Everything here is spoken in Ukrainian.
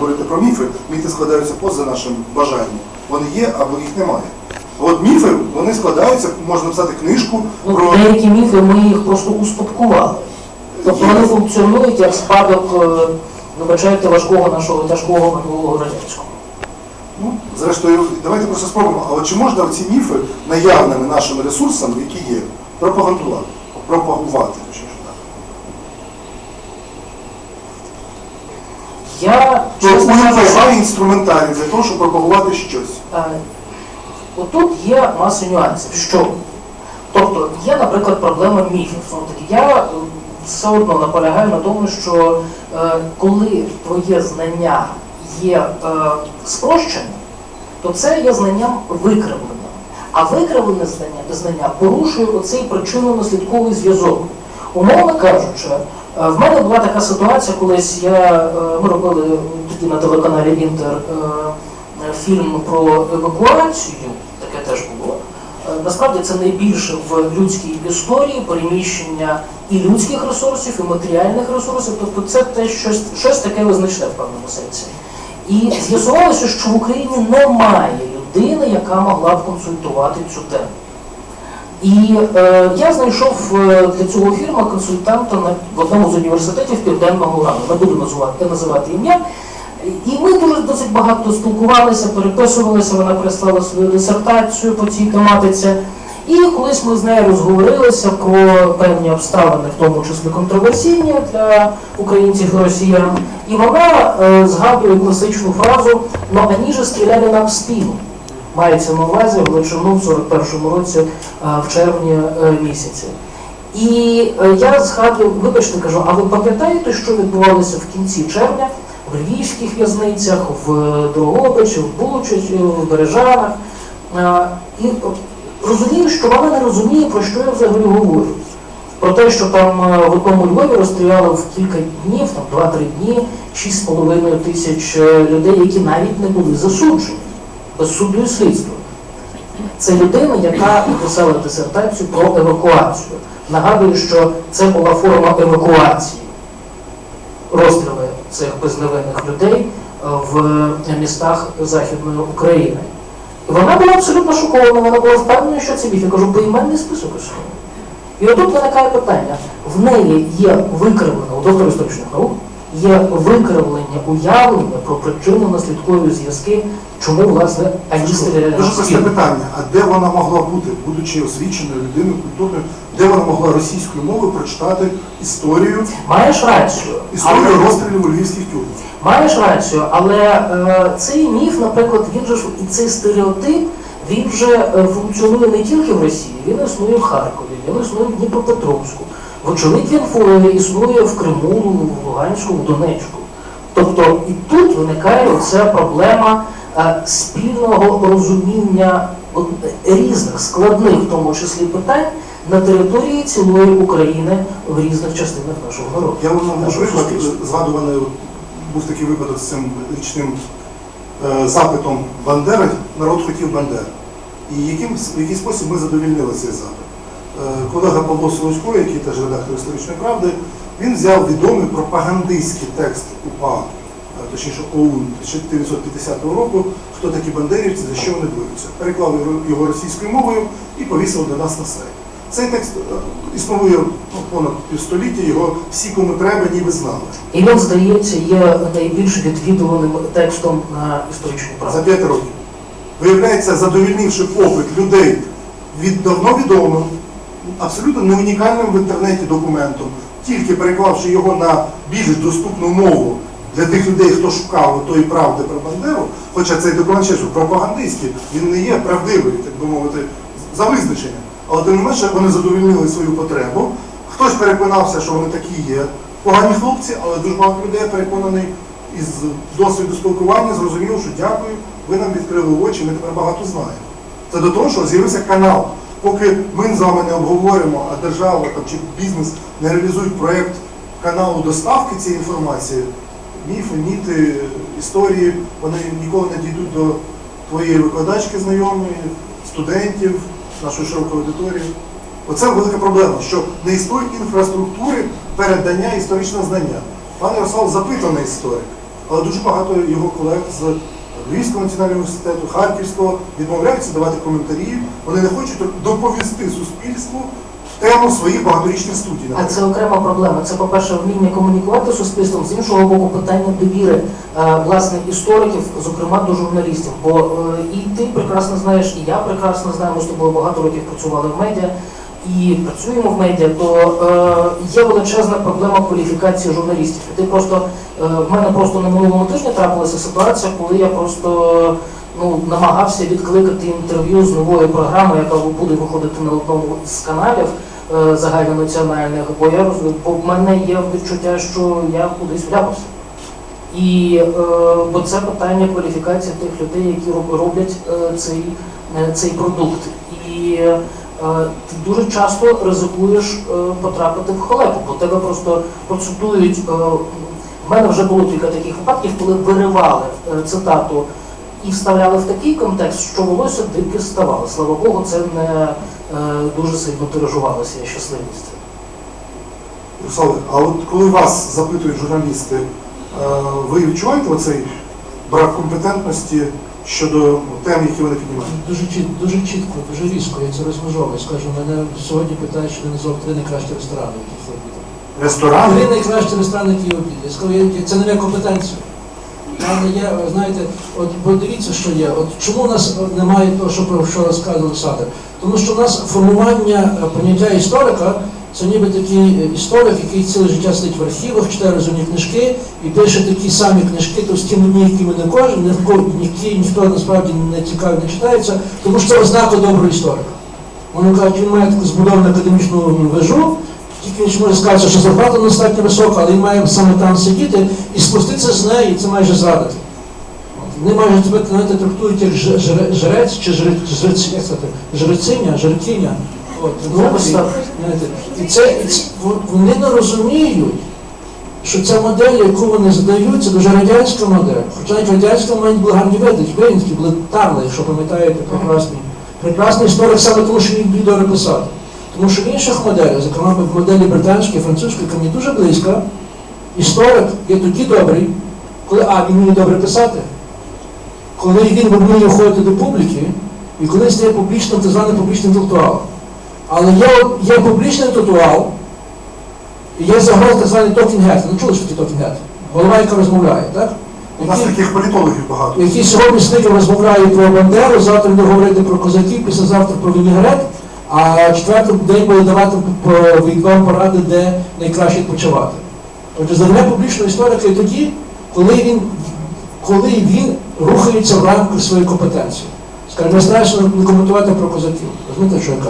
говорити про міфи, міфи складаються поза нашим бажанням. Вони є або їх немає. От міфи, вони складаються, можна написати книжку Ну, про деякі міфи ми їх просто успадкували. Тобто вони функціонують як спадок, е, вибачайте, важкого нашого тяжкого минулого радянського. Ну, зрештою, давайте просто спробуємо. А от чи можна ці міфи наявними нашими ресурсами, які є, пропагандувати, пропагувати? точніше так? Я Тобто чесно у них кажучи, інструментарій для того, щоб пропагувати щось. Е, Отут є маса нюансів. Що? Тобто є, наприклад, проблема міфів. Знову таки, я е, все одно наполягаю на тому, що е, коли твоє знання є е, спрощеним, то це є знанням викривленим. А викривлене знання, знання порушує оцей причинно-наслідковий зв'язок. Умовно кажучи, е, в мене була така ситуація, колись я, е, ми робили тоді на телеканалі Інтер е, фільм про евакуацію, таке теж було. Насправді це найбільше в людській історії переміщення і людських ресурсів, і матеріальних ресурсів. Тобто це те щось, щось таке визначне в певному сенсі. І з'ясувалося, що в Україні немає людини, яка могла б консультувати цю тему. І е, я знайшов е, для цього фільму консультанта на, в одному з університетів Південного Уралу. Не буду називати, називати ім'я. І ми дуже досить багато спілкувалися, переписувалися, вона прислала свою дисертацію по цій тематиці. І колись ми з нею розговорилися про певні обставини, в тому числі контроверсійні для українців і росіян. І вона е, згадує класичну фразу «Но ані же стріляли нам в. Мається на увазі Галичину в 41-му році е, в червні е, місяці. І е, я згадую, вибачте, кажу, а ви пам'ятаєте, що відбувалося в кінці червня в львівських в'язницях, в Дрогобичі, в Бучачі, в Бережанах? І розумію, що вона не розуміє, про що я взагалі говорю. Про те, що там в одному Львові розстріляли в кілька днів, там 2-3 дні, 6,5 тисяч людей, які навіть не були засуджені без суду і слідства. Це людина, яка написала дисертацію про евакуацію. Нагадую, що це була форма евакуації. Розстріли цих безневинних людей е, в містах Західної України. І вона була абсолютно шокована, вона була впевнена, що це міф. Я кажу, поіменний список існує. І отут виникає питання. В неї є викривлення у доктора історичних наук, є викривлення уявлення про причинно-наслідкові зв'язки, чому власне аїсти Дуже просте питання. А де вона могла бути, будучи освіченою людиною, культурною, де вона могла російською мовою прочитати історію, Маєш рацію. історію але- розстрілів у львівських тюрмах? Маєш рацію, але е, цей міф, наприклад, він же і цей стереотип, він вже е, функціонує не тільки в Росії, він існує в Харкові, він існує в Дніпропетровську. Вочевидь, він існує в Криму, в Луганську, в Донецьку. Тобто і тут виникає оця проблема е, спільного розуміння от, різних складних, в тому числі питань, на території цілої України в різних частинах нашого народу. Я вам нашого приклад, згадуваний, був такий випадок з цим річним е, запитом Бандери, народ хотів Бандери. І яким, в який спосіб ми задовільнили цей запит. Е, колега Павло Солосько, який теж редактор історичної правди, він взяв відомий пропагандистський текст УПА, е, точніше ОУН 1950 року, хто такі бандерівці, за що вони борються. Переклав його- російською мовою і повісив до нас на сайт. Цей текст е, існує ну, понад півстоліття, його всі, кому треба, ніби знали. І він, здається, є найбільш відвідуваним текстом на історичній За правді. 5 років. Виявляється, задовільнивши попит людей від давно відомим, абсолютно не унікальним в інтернеті документом, тільки переклавши його на більш доступну мову для тих людей, хто шукав тої правди про Бандеру, хоча цей документ ще пропагандистський, він не є правдивий, так би мовити, за визначенням. Але тим не менше вони задовільнили свою потребу. Хтось переконався, що вони такі є погані хлопці, але дуже багато людей переконаний із досвіду спілкування, зрозуміло, що дякую, ви нам відкрили очі, ми тепер багато знаємо. Це до того, що з'явився канал. Поки ми з вами не обговоримо, а держава там, чи бізнес не реалізують проєкт каналу доставки цієї інформації, міфи, міти, історії, вони ніколи не дійдуть до твоєї викладачки знайомої, студентів, нашої широкої аудиторії. Оце велика проблема, що не існує інфраструктури передання історичного знання. Пан Ярослав запитаний історик, але дуже багато його колег з Львівського національного університету, Харківського відмовляються давати коментарі. Вони не хочуть доповісти суспільству тему своїх багаторічних студій. А це окрема проблема. Це, по-перше, вміння комунікувати з суспільством, з іншого боку, питання довіри е, власне істориків, зокрема до журналістів. Бо е, і ти прекрасно знаєш, і я прекрасно знаю, ми з тобою багато років працювали в медіа і працюємо в медіа, то е, є величезна проблема кваліфікації журналістів. Ти просто е, в мене просто на минулому тижні трапилася ситуація, коли я просто ну, намагався відкликати інтерв'ю з нової програми, яка буде виходити на одному з каналів е, загальнонаціональних, бо я роз- бо в мене є відчуття, що я кудись вляпався. І бо це питання кваліфікації тих людей, які роблять цей, цей продукт. І ти дуже часто ризикуєш е, потрапити в халепу, бо тебе просто процитують. Е, в мене вже було кілька таких випадків, коли виривали е, цитату і вставляли в такий контекст, що волосся дибки ставало. Слава Богу, це не е, дуже сильно тиражувалося, я щасливий. Руслане, а от коли вас запитують журналісти, е, ви відчуваєте оцей брак компетентності щодо ну, тем, які вони піднімають? Дуже чітко, дуже чітко, дуже різко, я це розмежовую. Скажу, мене сьогодні питають, що я назвав три найкращі ресторани, в яких. Ресторани? Три найкращі ресторани, які обідав. Я сказав, я- це не моя компетенція. Мене є, знаєте, от подивіться, що є. От чому у нас немає того, що про що розказував Олександр? Тому що у нас формування е, поняття історика це ніби такий е, історик, який ціле життя сидить в архівах, читає розумні книжки і пише такі самі книжки, товсті мені, які не кожен, ні в кого- ніхто, ніхто насправді не цікавий, не читається, тому що це ознака доброго історика. Вони кажуть, він має таку збудовану академічну вежу, тільки він може сказати, що зарплата достатньо висока, але він має саме там сидіти і спуститися з неї, і це майже зрадити. Вони майже тебе трактують як жрець чи жрець, як це, жрециня, жрекиня. І це, вони не розуміють, що ця модель, яку вони задають, це дуже радянська модель. Хоча навіть радянська модель були гарні види, Винські були тарли, якщо пам'ятаєте, прекрасні. Прекрасний історик саме тому, що він добре писати. Тому що в інших моделях, зокрема в моделі британської, французької, яка мені дуже близька, історик є тоді добрий, коли А, він вміє добре писати, коли він вміє ходити до публіки, і коли стає публічним, так званим публічним інтелектуалом. Але є, є публічний інтелектуал, і є загроз так званий talking head. Ну чули, що таке talking head? Голова, яка розмовляє, так? У нас таких політологів багато. який сьогодні з ними розмовляє про Бандеру, завтра буде говорити про козаків, післязавтра про вінігрет, а четвертий день буде давати вам поради, де найкраще відпочивати. Отже, завдання публічного історика і тоді, коли він, коли він рухається в рамках своєї компетенції. Скажімо, не страшно не коментувати про козаків. Розумієте, що я кажу?